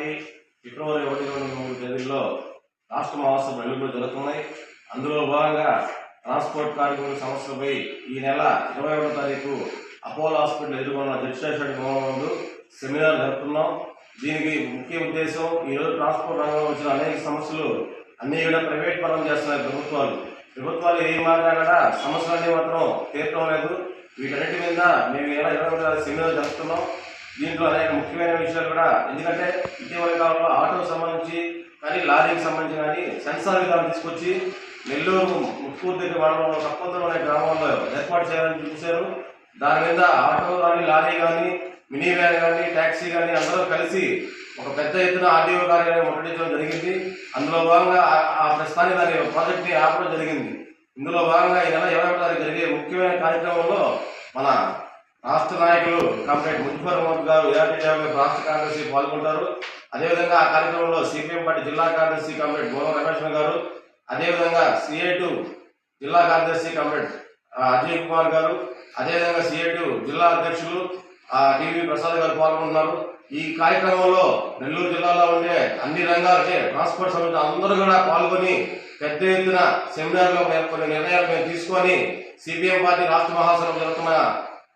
Party ఫిబ్రవరి ఒకటి రెండు మూడు తేదీల్లో రాష్ట్ర మహోత్సవం నెల్లూరులో జరుగుతున్నాయి. అందులో భాగంగా ట్రాన్స్పోర్ట్ కార్మికుల సమస్యలపై ఈ నెల ఇరవై ఒకటో తారీఖు అపోలో హాస్పిటల్ ఎదుర్కొన్న రిజిస్ట్రేషన్ భవనం సెమినార్ జరుపుతున్నాం. దీనికి ముఖ్య ఉద్దేశం ఈరోజు ట్రాన్స్పోర్ట్ రంగంలో వచ్చిన అనేక సమస్యలు అన్నీ కూడా ప్రైవేట్ పరం చేస్తున్నాయి ప్రభుత్వాలు. ప్రభుత్వాలు ఏం మారినా సమస్యలన్నీ మాత్రం తీర్చడం లేదు. వీటన్నిటి మీద మేము ఇలా ఇరవై సెమినార్ జరుపుతున్నాం. దీంట్లో అనేక ముఖ్యమైన విషయాలు కూడా. ఎందుకంటే ఇటీవల కాలంలో ఆటోకు సంబంధించి కానీ లారీకి సంబంధించి కానీ సెన్సార్ విధానం తీసుకొచ్చి నెల్లూరు ముక్కూరు దగ్గర మండలంలో తప్పంతరం అనే గ్రామంలో ఏర్పాటు చేయాలని చూశారు దాని మీద ఆటో కానీ లారీ కానీ మినీ వ్యాన్ కానీ ట్యాక్సీ కానీ అందరూ కలిసి ఒక పెద్ద ఎత్తున ఆర్డీఓ కార్యాలయం ముట్టడించడం జరిగింది. అందులో భాగంగా ఆ- ప్రస్తుతానికి దాని ప్రాజెక్ట్ని ఆపడం జరిగింది. ఇందులో భాగంగా ఈ నెల ఇరవై తారీఖు జరిగే ముఖ్యమైన కార్యక్రమంలో మన రాష్ట్ర నాయకులు కామ్రేడ్ ముజఫర్ మహమ్మద్ గారు ఏఆర్టీ రాష్ట్ర కార్యదర్శి పాల్గొంటారు. అదేవిధంగా ఆ కార్యక్రమంలో సిపిఎం పార్టీ జిల్లా కార్యదర్శి కామ్రేడ్ గోలం రమేష్ గారు అదేవిధంగా సిఐ టు జిల్లా కార్యదర్శి కామ్రేడ్ అజయ్ కుమార్ గారు అదేవిధంగా సిఐ టు జిల్లా అధ్యక్షులు ఆ, టివి ప్రసాద్ గారు పాల్గొన్నారు ఈ కార్యక్రమంలో నెల్లూరు జిల్లాలో ఉండే అన్ని రంగాలకే ట్రాన్స్పోర్ట్ సంబంధించిన అందరూ కూడా పాల్గొని పెద్ద ఎత్తున సెమినార్లో కొన్ని నిర్ణయాలు మేము తీసుకొని సిపిఎం పార్టీ రాష్ట్ర మహాసభ జరుగుతున్న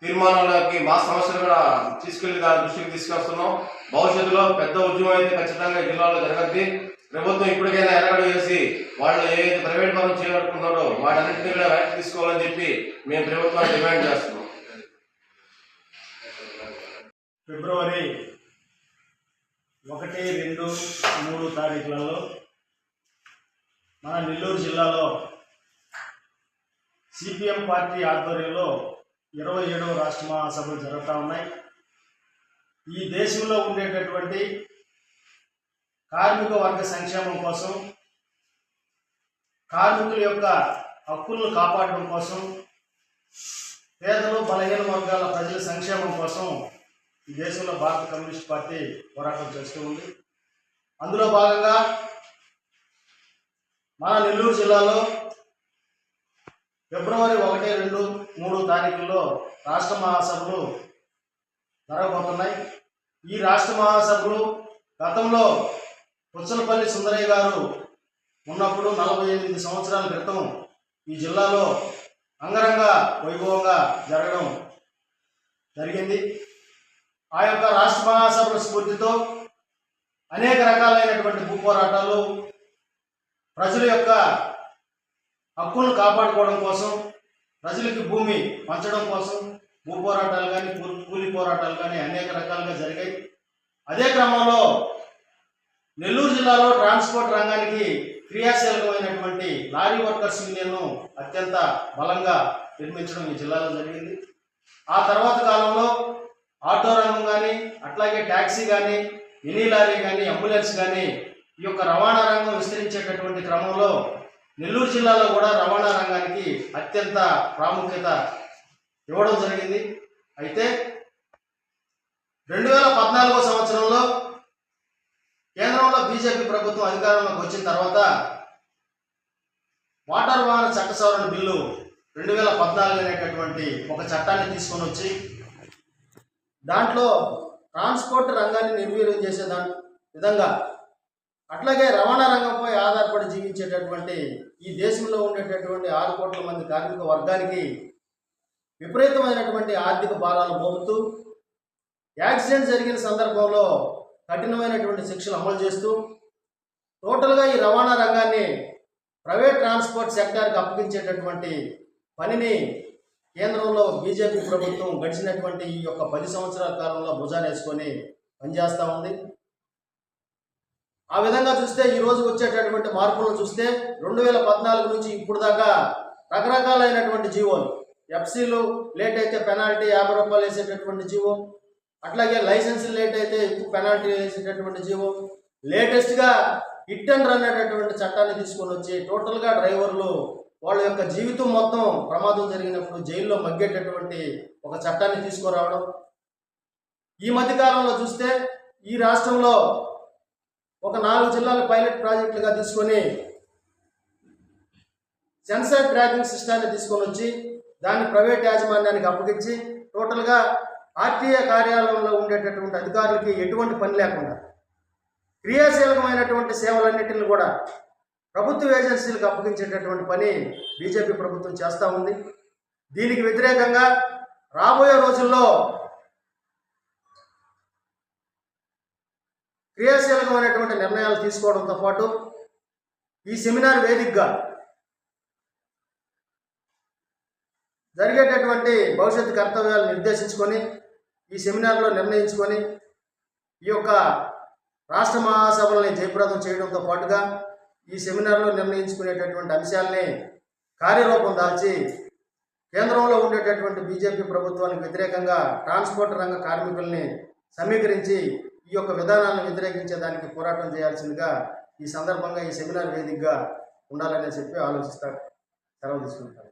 తీర్మానాలకి మా సమస్యలు కూడా తీసుకెళ్ళి దాని దృష్టికి తీసుకొస్తున్నాం. భవిష్యత్తులో పెద్ద ఉద్యమం అయితే ఖచ్చితంగా జిల్లాలో జరగద్ది. ప్రభుత్వం ఇప్పటికైనా ఎరగడు చేసి వాళ్ళు ఏదైతే ప్రైవేట్ పనులు చేయాలనుకుంటున్నారో వాటన్నింటినీ కూడా వెనక్కి తీసుకోవాలని చెప్పి మేము ప్రభుత్వాన్ని డిమాండ్ చేస్తున్నాం. ఫిబ్రవరి ఒకటి రెండు మూడు తారీఖులలో మన నెల్లూరు జిల్లాలో సిపిఎం పార్టీ ఆధ్వర్యంలో ఇరవై ఏడవ రాష్ట్ర మహాసభలు జరుగుతూ ఉన్నాయి. ఈ దేశంలో ఉండేటటువంటి కార్మిక వర్గ సంక్షేమం కోసం కార్మికుల యొక్క హక్కులను కాపాడడం కోసం పేదలు బలహీన వర్గాల ప్రజల సంక్షేమం కోసం ఈ దేశంలో భారత కమ్యూనిస్ట్ పార్టీ పోరాటం చేస్తూ ఉంది. అందులో భాగంగా మన నెల్లూరు జిల్లాలో ఫిబ్రవరి ఒకటి రెండు మూడు తారీఖుల్లో రాష్ట్ర మహాసభలు జరగబోతున్నాయి. ఈ రాష్ట్ర మహాసభలు గతంలో పుచ్చలపల్లి సుందరయ్య గారు ఉన్నప్పుడు నలభై ఎనిమిది సంవత్సరాల క్రితం ఈ జిల్లాలో అంగరంగ వైభవంగా జరగడం జరిగింది. ఆ యొక్క రాష్ట్ర మహాసభల స్ఫూర్తితో అనేక రకాలైనటువంటి భూపోరాటాలు ప్రజల యొక్క హక్కులను కాపాడుకోవడం కోసం ప్రజలకి భూమి పంచడం కోసం భూ పోరాటాలు కానీ కూలి పోరాటాలు కానీ అనేక రకాలుగా జరిగాయి. అదే క్రమంలో నెల్లూరు జిల్లాలో ట్రాన్స్పోర్ట్ రంగానికి క్రియాశీలకమైనటువంటి లారీ వర్కర్స్ యూనియన్ను అత్యంత బలంగా నిర్మించడం ఈ జిల్లాలో జరిగింది. ఆ తర్వాత కాలంలో ఆటో రంగం కానీ అట్లాగే ట్యాక్సీ కానీ మినీ లారీ కానీ అంబులెన్స్ కానీ ఈ యొక్క రవాణా రంగం విస్తరించేటటువంటి క్రమంలో నెల్లూరు జిల్లాలో కూడా రవాణా రంగానికి అత్యంత ప్రాముఖ్యత ఇవ్వడం జరిగింది. అయితే రెండు వేల పద్నాలుగో సంవత్సరంలో కేంద్రంలో బీజేపీ ప్రభుత్వం అధికారంలోకి వచ్చిన తర్వాత వాటర్ వాహన చట్ట సవరణ బిల్లు రెండు వేల పద్నాలుగు అనేటటువంటి ఒక చట్టాన్ని తీసుకొని వచ్చి దాంట్లో ట్రాన్స్పోర్ట్ రంగాన్ని నిర్వీర్యం చేసే దాని విధంగా అట్లాగే రవాణా రంగంపై ఆధారపడి జీవించేటటువంటి ఈ దేశంలో ఉండేటటువంటి ఆరు కోట్ల మంది కార్మిక వర్గానికి విపరీతమైనటువంటి ఆర్థిక భారాలు మోపుతూ యాక్సిడెంట్ జరిగిన సందర్భంలో కఠినమైనటువంటి శిక్షలు అమలు చేస్తూ టోటల్గా ఈ రవాణా రంగాన్ని ప్రైవేట్ ట్రాన్స్పోర్ట్ సెక్టార్కి అప్పగించేటటువంటి పనిని కేంద్రంలో బీజేపీ ప్రభుత్వం గడిచినటువంటి ఈ యొక్క పది సంవత్సరాల కాలంలో భుజానేసుకొని పనిచేస్తూ ఉంది. ఆ విధంగా చూస్తే ఈ రోజు వచ్చేటటువంటి మార్పులను చూస్తే రెండు వేల పద్నాలుగు నుంచి ఇప్పుడు దాకా రకరకాలైనటువంటి జీవోలు. ఎఫ్సీలు లేట్ అయితే పెనాల్టీ యాభై రూపాయలు వేసేటటువంటి జీవో. అట్లాగే లైసెన్స్ లేట్ అయితే ఎక్కువ పెనాల్టీ వేసేటటువంటి జీవో. లేటెస్ట్గా హిట్ అండ్ రన్ అనేటటువంటి చట్టాన్ని తీసుకొని వచ్చి టోటల్గా డ్రైవర్లు వాళ్ళ యొక్క జీవితం మొత్తం ప్రమాదం జరిగినప్పుడు జైల్లో మగ్గేటటువంటి ఒక చట్టాన్ని తీసుకురావడం. ఈ మధ్యకాలంలో చూస్తే ఈ రాష్ట్రంలో ఒక నాలుగు జిల్లాల పైలట్ ప్రాజెక్టులుగా తీసుకొని సెన్సర్ ట్రాకింగ్ సిస్టాన్ని తీసుకొని వచ్చి దాన్ని ప్రైవేట్ యాజమాన్యానికి అప్పగించి టోటల్గా ఆర్టీఏ కార్యాలయంలో ఉండేటటువంటి అధికారులకి ఎటువంటి పని లేకుండా క్రియాశీలకమైనటువంటి సేవలన్నింటిని కూడా ప్రభుత్వ ఏజెన్సీలకు అప్పగించేటటువంటి పని బీజేపీ ప్రభుత్వం చేస్తూ ఉంది. దీనికి వ్యతిరేకంగా రాబోయే రోజుల్లో క్రియాశీలకమైనటువంటి నిర్ణయాలు తీసుకోవడంతో పాటు ఈ సెమినార్ వేదికగా జరిగేటటువంటి భవిష్యత్తు కర్తవ్యాలు నిర్దేశించుకొని ఈ సెమినార్లో నిర్ణయించుకొని ఈ యొక్క రాష్ట్ర మహాసభల్ని జయప్రదం చేయడంతో పాటుగా ఈ సెమినార్లో నిర్ణయించుకునేటటువంటి అంశాలని కార్యరూపం దాల్చి కేంద్రంలో ఉండేటటువంటి బీజేపీ ప్రభుత్వానికి వ్యతిరేకంగా ట్రాన్స్పోర్ట్ రంగ కార్మికుల్ని సమీకరించి ఈ యొక్క విధానాలను వ్యతిరేకించేదానికి పోరాటం చేయాల్సిందిగా ఈ సందర్భంగా ఈ సెమినార్ వేదికగా ఉండాలని చెప్పి ఆలోచిస్తారు సెలవు తీసుకుంటారు